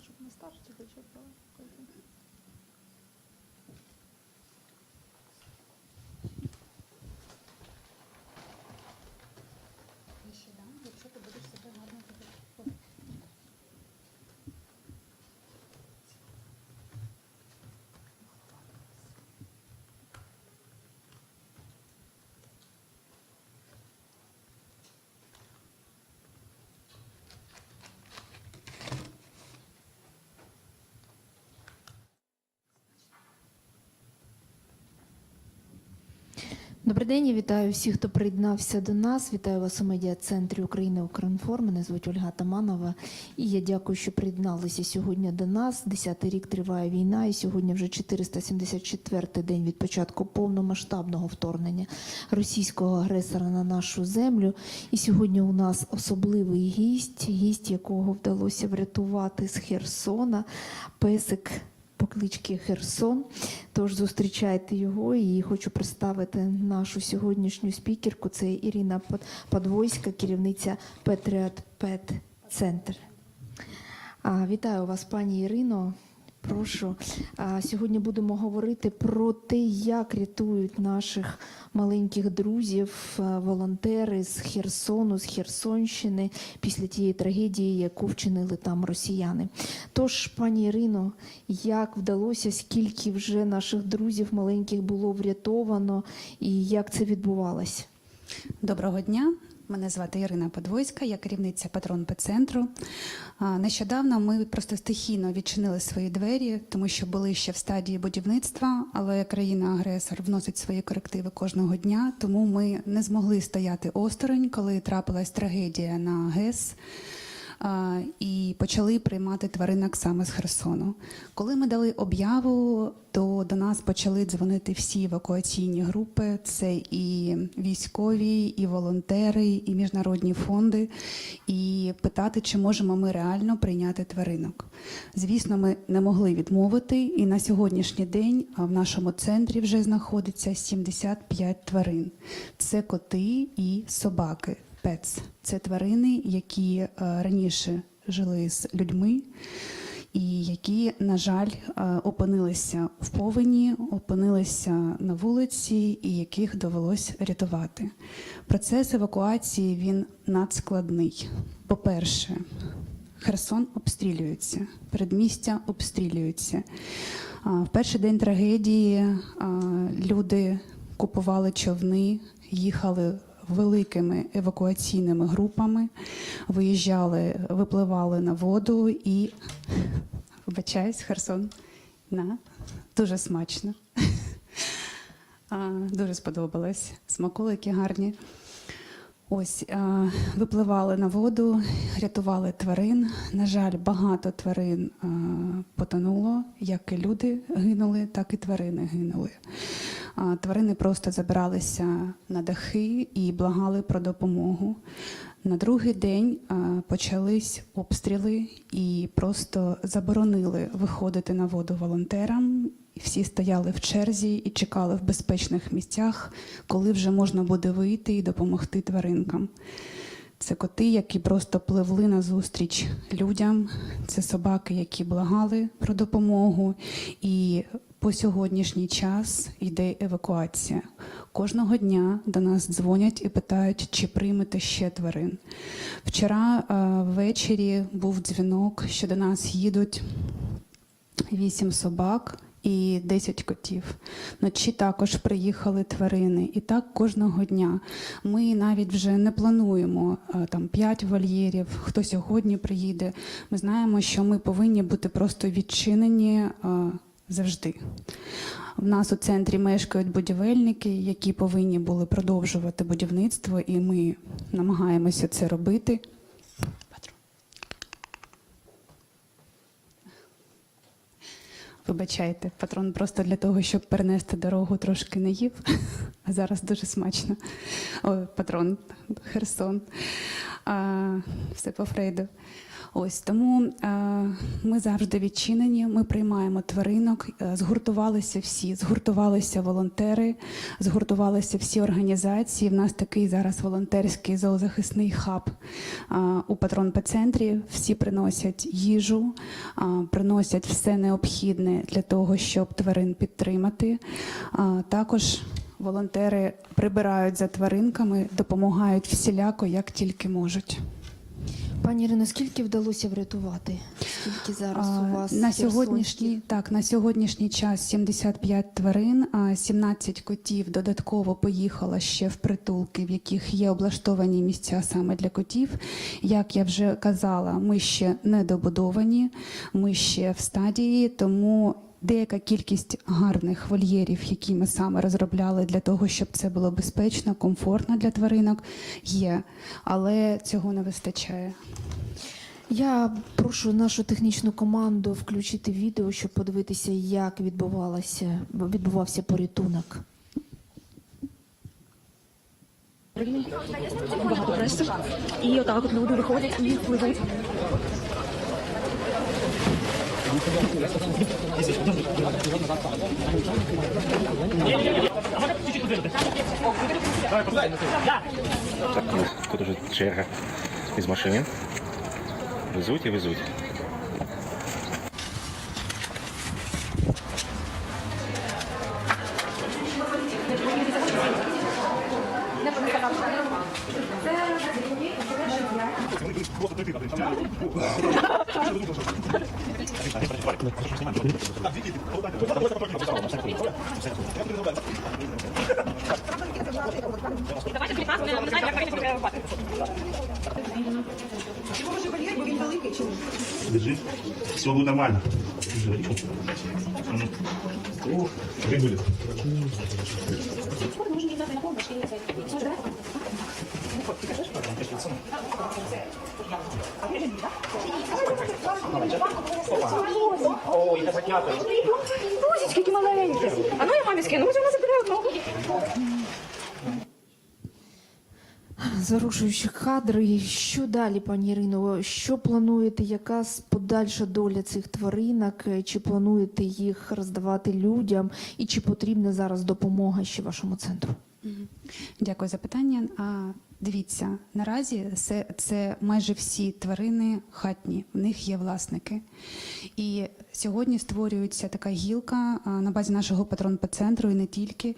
щоб на старті хоча б. кожен. Я ще дам, якщо ти будеш себе гарно поводити. Добрий день, я вітаю всіх, хто приєднався до нас. Вітаю вас у медіа-центрі України Укрінформ. Мене звуть Ольга Таманова. І я дякую, що приєдналися сьогодні до нас. Десятий рік триває війна, і сьогодні вже 474-й день від початку повномасштабного вторгнення російського агресора на нашу землю. І сьогодні у нас особливий гість, гість, якого вдалося врятувати з Херсона, песик по кличці Херсон. Тож зустрічайте його і хочу представити нашу сьогоднішню спікерку. Це Ірина Подвойська, керівниця Patriot Pet Center. Вітаю вас, пані Ірино. Прошу. Сьогодні будемо говорити про те, як рятують наших маленьких друзів, е, волонтери з Херсону, з Херсонщини після тієї трагедії, яку вчинили там росіяни. Тож, пані Ірино, як вдалося, скільки вже наших друзів маленьких було врятовано, і як це відбувалось? Доброго дня. Мене звати Ірина Подвойська, я керівниця патрон центру. Нещодавно ми просто стихійно відчинили свої двері, тому що були ще в стадії будівництва, але країна-агресор вносить свої корективи кожного дня, тому ми не змогли стояти осторонь, коли трапилась трагедія на ГЕС. І почали приймати тваринок саме з Херсону. Коли ми дали об'яву, то до нас почали дзвонити всі евакуаційні групи. Це і військові, і волонтери, і міжнародні фонди, і питати, чи можемо ми реально прийняти тваринок. Звісно, ми не могли відмовити, і на сьогоднішній день в нашому центрі вже знаходиться 75 тварин. Це коти і собаки. Пец це тварини, які е, раніше жили з людьми, і які, на жаль, е, опинилися в повені, опинилися на вулиці, і яких довелось рятувати. Процес евакуації він надскладний. По-перше, Херсон обстрілюється, передмістя обстрілюється. В перший день трагедії люди купували човни, їхали великими евакуаційними групами, виїжджали, випливали на воду і вибачаюсь, Херсон. На, дуже смачно. Дуже сподобалось. Смаколики гарні. Ось випливали на воду, рятували тварин. На жаль, багато тварин потонуло. Як і люди гинули, так і тварини гинули. Тварини просто забиралися на дахи і благали про допомогу. На другий день почались обстріли і просто заборонили виходити на воду волонтерам. Всі стояли в черзі і чекали в безпечних місцях, коли вже можна буде вийти і допомогти тваринкам. Це коти, які просто пливли назустріч людям. Це собаки, які благали про допомогу. І по сьогоднішній час йде евакуація. Кожного дня до нас дзвонять і питають, чи приймете ще тварин. Вчора е, ввечері був дзвінок, що до нас їдуть вісім собак і 10 котів. Вночі також приїхали тварини. І так кожного дня. Ми навіть вже не плануємо е, там 5 вольєрів, хто сьогодні приїде. Ми знаємо, що ми повинні бути просто відчинені е, завжди. В нас у центрі мешкають будівельники, які повинні були продовжувати будівництво, і ми намагаємося це робити. Вибачайте, патрон просто для того, щоб перенести дорогу, трошки не їв, а зараз дуже смачно. Ой, патрон, Херсон. Все по Фрейду. Ось тому ми завжди відчинені. Ми приймаємо тваринок. Е, згуртувалися всі, згуртувалися волонтери, згуртувалися всі організації. В нас такий зараз волонтерський зоозахисний хаб у патрон центрі. Всі приносять їжу, приносять все необхідне для того, щоб тварин підтримати. Також волонтери прибирають за тваринками, допомагають всіляко, як тільки можуть. Пані Ірино, скільки вдалося врятувати? Скільки зараз А, у вас на сьогоднішній так на сьогоднішній час 75 тварин, а 17 котів додатково поїхало ще в притулки, в яких є облаштовані місця саме для котів. Як я вже казала, ми ще не добудовані, ми ще в стадії, тому. Деяка кількість гарних вольєрів, які ми саме розробляли для того, щоб це було безпечно, комфортно для тваринок, є, але цього не вистачає. Я прошу нашу технічну команду включити відео, щоб подивитися, як відбувалося відбувався порятунок. Багато пресу. І отак от люди виходять і пливуть. Так, тут уже черга із машини. Везуть і везуть. Давайте прикладно, я не знаю, як правильно фотографувати. Чи може бар'єр, бо він великий чи ні? Держи. Все буде нормально. Рибулі. Скоро можна вже взяти на колбаш і цей. О, будет? Бузічки які маленькі. А ну я мамі скину, може вона забере одну. Зарушуючи кадри, що далі, пані Ірино? Що плануєте? Яка подальша доля цих тваринок? Чи плануєте їх роздавати людям? І чи потрібна зараз допомога ще вашому центру? Дякую за питання. Дивіться, наразі це, це майже всі тварини хатні, в них є власники. І сьогодні створюється така гілка на базі нашого патрон центру і не тільки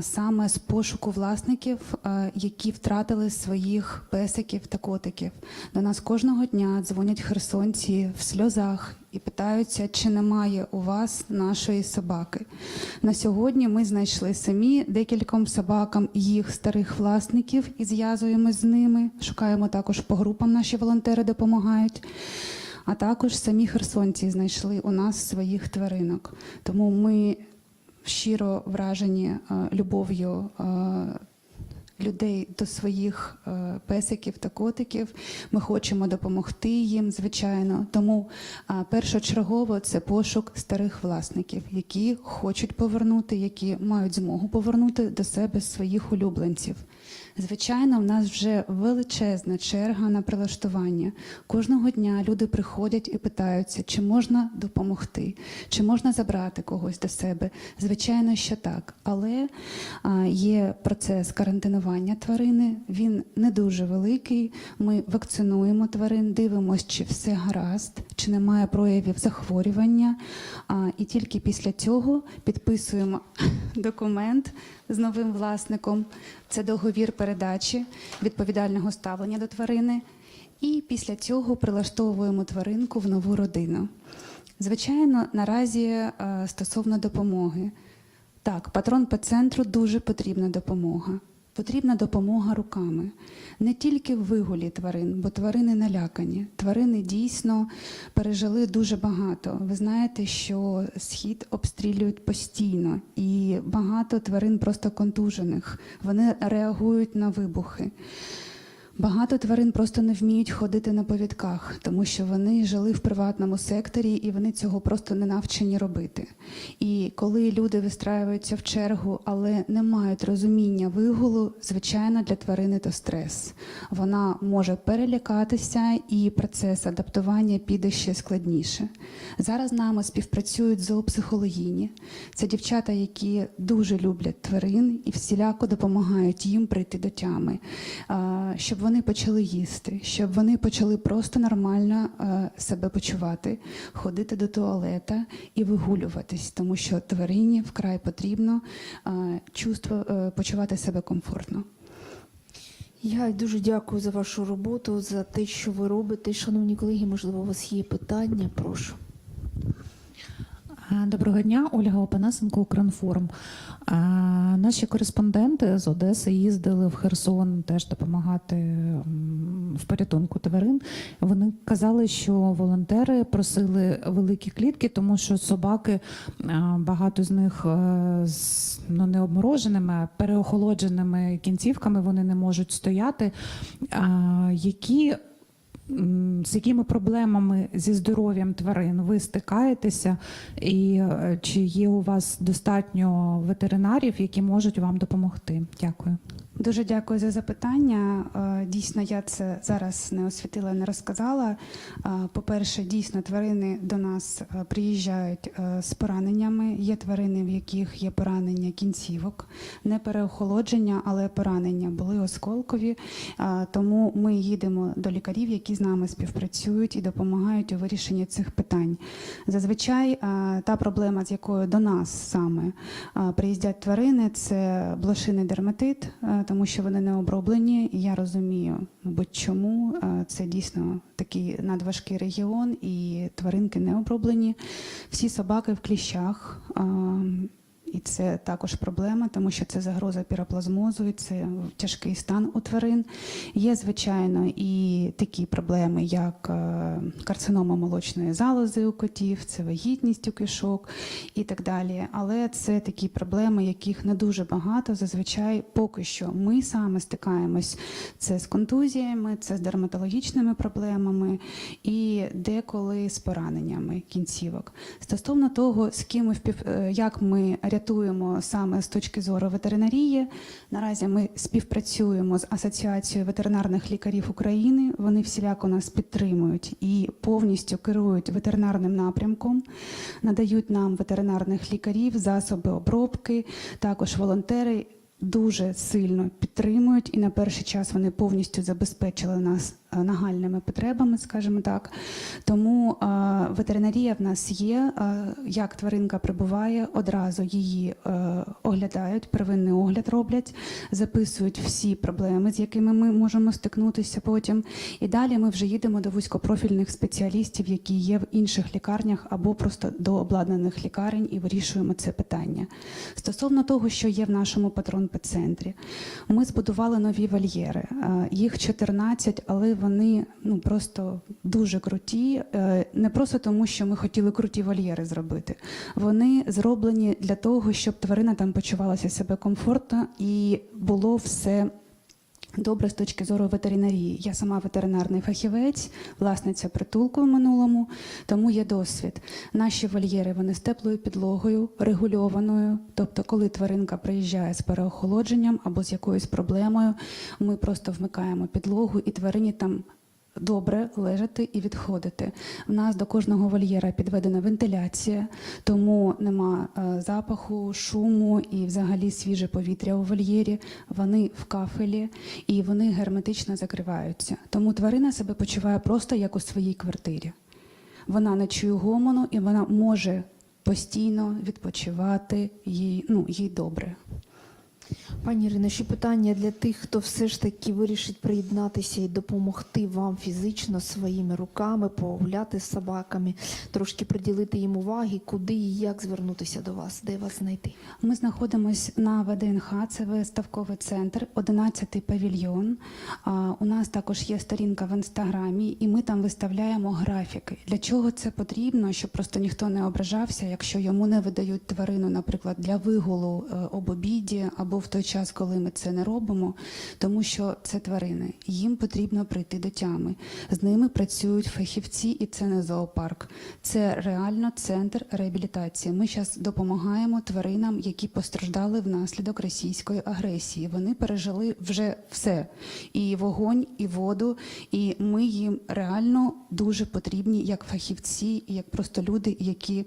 саме з пошуку власників, які втратили своїх песиків та котиків. До нас кожного дня дзвонять херсонці в сльозах і питаються, чи немає у вас нашої собаки. На сьогодні ми знайшли самі декільком собакам їх старих власників і зв'язуємось з ними. Шукаємо також по групам. Наші волонтери допомагають. А також самі херсонці знайшли у нас своїх тваринок. Тому ми щиро вражені е, любов'ю. Людей до своїх е, песиків та котиків. Ми хочемо допомогти їм, звичайно. Тому першочергово це пошук старих власників, які хочуть повернути, які мають змогу повернути до себе своїх улюбленців. Звичайно, в нас вже величезна черга на прилаштування. Кожного дня люди приходять і питаються, чи можна допомогти, чи можна забрати когось до себе. Звичайно, що так. Але є процес карантинування тварини. Він не дуже великий. Ми вакцинуємо тварин, дивимося, чи все гаразд, чи немає проявів захворювання. А, і тільки після цього підписуємо документ з новим власником. Це договір передачі відповідального ставлення до тварини. І після цього прилаштовуємо тваринку в нову родину. Звичайно, наразі е, стосовно допомоги. Так, патрон по центру дуже потрібна допомога. Потрібна допомога руками. Не тільки в вигулі тварин, бо тварини налякані. Тварини дійсно пережили дуже багато. Ви знаєте, що схід обстрілюють постійно, і багато тварин просто контужених. Вони реагують на вибухи. Багато тварин просто не вміють ходити на повідках, тому що вони жили в приватному секторі і вони цього просто не навчені робити. І коли люди вистраюються в чергу, але не мають розуміння вигулу, звичайно, для тварини то стрес. Вона може перелякатися, і процес адаптування піде ще складніше. Зараз з нами співпрацюють зоопсихологині. Це дівчата, які дуже люблять тварин і всіляко допомагають їм прийти до тями, щоб вони почали їсти, щоб вони почали просто нормально е, себе почувати, ходити до туалета і вигулюватись, тому що тварині вкрай потрібно е, чувство е, почувати себе комфортно. Я дуже дякую за вашу роботу, за те, що ви робите. Шановні колеги, можливо, у вас є питання. Прошу. Е, Доброго дня, Ольга Опанасенко, Укрінформ. Е, Наші кореспонденти з Одеси їздили в Херсон теж допомагати в порятунку тварин. Вони казали, що волонтери просили великі клітки, тому що собаки е, багато з них з ну, не обмороженими, а переохолодженими кінцівками вони не можуть стояти. Які з якими проблемами зі здоров'ям тварин ви стикаєтеся, і е, чи є у вас достатньо ветеринарів, які можуть вам допомогти? Дякую. Дуже дякую за запитання. Е, Дійсно, я це зараз не освітила, не розказала. Е, По-перше, дійсно, тварини до нас приїжджають з пораненнями. Є тварини, в яких є поранення кінцівок, не переохолодження, але поранення були осколкові. Тому ми їдемо до лікарів, які з нами співпрацюють і допомагають у вирішенні цих питань. Зазвичай та проблема, з якою до нас саме приїздять тварини, це блошиний дерматит, тому що вони не оброблені. І я розумію, мабуть, чому це дійсно такий надважкий регіон, і тваринки не оброблені. Всі собаки в кліщах. І це також проблема, тому що це загроза піроплазмозу, і це тяжкий стан у тварин. Є, звичайно, і такі проблеми, як е, карцинома молочної залози у котів, це вагітність у кишок і так далі. Але це такі проблеми, яких не дуже багато. Зазвичай поки що ми саме стикаємось це з контузіями, це з дерматологічними проблемами і деколи з пораненнями кінцівок. Стосовно того, з ким ми е, як ми рятуємо саме з точки зору ветеринарії, наразі ми співпрацюємо з Асоціацією ветеринарних лікарів України. Вони всіляко нас підтримують і повністю керують ветеринарним напрямком, надають нам ветеринарних лікарів, засоби обробки, також волонтери. Дуже сильно підтримують, і на перший час вони повністю забезпечили нас е, нагальними потребами, скажімо так. Тому е, ветеринарія в нас є. Е, як тваринка прибуває, одразу її оглядають, первинний огляд роблять, записують всі проблеми, з якими ми можемо стикнутися потім. І далі ми вже їдемо до вузькопрофільних спеціалістів, які є в інших лікарнях або просто до обладнаних лікарень, і вирішуємо це питання. Стосовно того, що є в нашому патрон-центрі, ми збудували нові вольєри. Е, Їх 14, але вони ну просто дуже круті. Е, Не просто тому, що ми хотіли круті вольєри зробити. Вони зроблені для того, щоб тварина там почувалася себе комфортно і було все. Добре з точки зору ветеринарії. Я сама ветеринарний фахівець, власниця притулку в минулому, тому є досвід. Наші вольєри вони з теплою підлогою, регульованою. Тобто, коли тваринка приїжджає з переохолодженням або з якоюсь проблемою, ми просто вмикаємо підлогу і тварині там. Добре лежати і відходити. В нас до кожного вольєра підведена вентиляція, тому нема е, запаху, шуму і взагалі свіже повітря у вольєрі. Вони в кафелі і вони герметично закриваються. Тому тварина себе почуває просто як у своїй квартирі. Вона не чує гомону і вона може постійно відпочивати їй, ну, їй добре. Пані Ірино, ще питання для тих, хто все ж таки вирішить приєднатися і допомогти вам фізично своїми руками, погуляти з собаками, трошки приділити їм уваги, куди і як звернутися до вас, де вас знайти. Ми знаходимося на ВДНХ, це виставковий центр, 11-й павільйон. У нас також є сторінка в інстаграмі, і ми там виставляємо графіки. Для чого це потрібно? Щоб просто ніхто не ображався, якщо йому не видають тварину, наприклад, для вигулу е, об обіді або в той час. Час, коли ми це не робимо, тому що це тварини. Їм потрібно прийти до тями. З ними працюють фахівці, і це не зоопарк. Це реально центр реабілітації. Ми зараз допомагаємо тваринам, які постраждали внаслідок російської агресії. Вони пережили вже все: і вогонь, і воду, і ми їм реально дуже потрібні як фахівці, як просто люди, які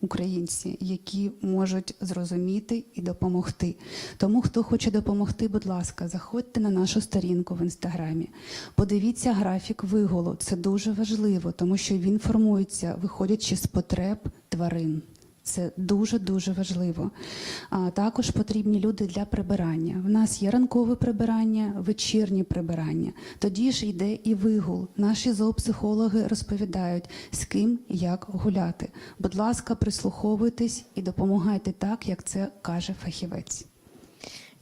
українці, які можуть зрозуміти і допомогти. Тому, хто хоче допомогти, будь ласка, заходьте на нашу сторінку в інстаграмі. Подивіться графік виголу. Це дуже важливо, тому що він формується, виходячи з потреб тварин. Це дуже дуже важливо. А також потрібні люди для прибирання. В нас є ранкове прибирання, вечірнє прибирання. Тоді ж йде і вигул. Наші зоопсихологи розповідають, з ким як гуляти. Будь ласка, прислуховуйтесь і допомагайте так, як це каже фахівець.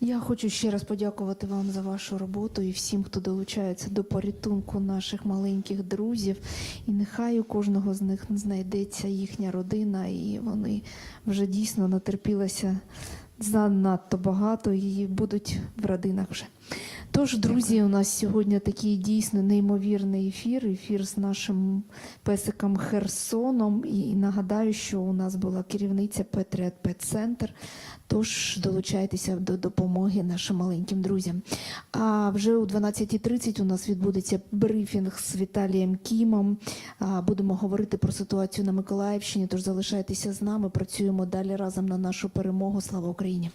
Я хочу ще раз подякувати вам за вашу роботу і всім, хто долучається до порятунку наших маленьких друзів. І нехай у кожного з них знайдеться їхня родина, і вони вже дійсно натерпілися занадто багато і будуть в родинах вже. Тож, друзі, у нас сьогодні такий дійсно неймовірний ефір. Ефір з нашим песиком Херсоном. І нагадаю, що у нас була керівниця Петріат Пет Центр. Тож долучайтеся до допомоги нашим маленьким друзям. А вже у 12.30 у нас відбудеться брифінг з Віталієм Кімом. Будемо говорити про ситуацію на Миколаївщині. Тож залишайтеся з нами. Працюємо далі разом на нашу перемогу. Слава Україні!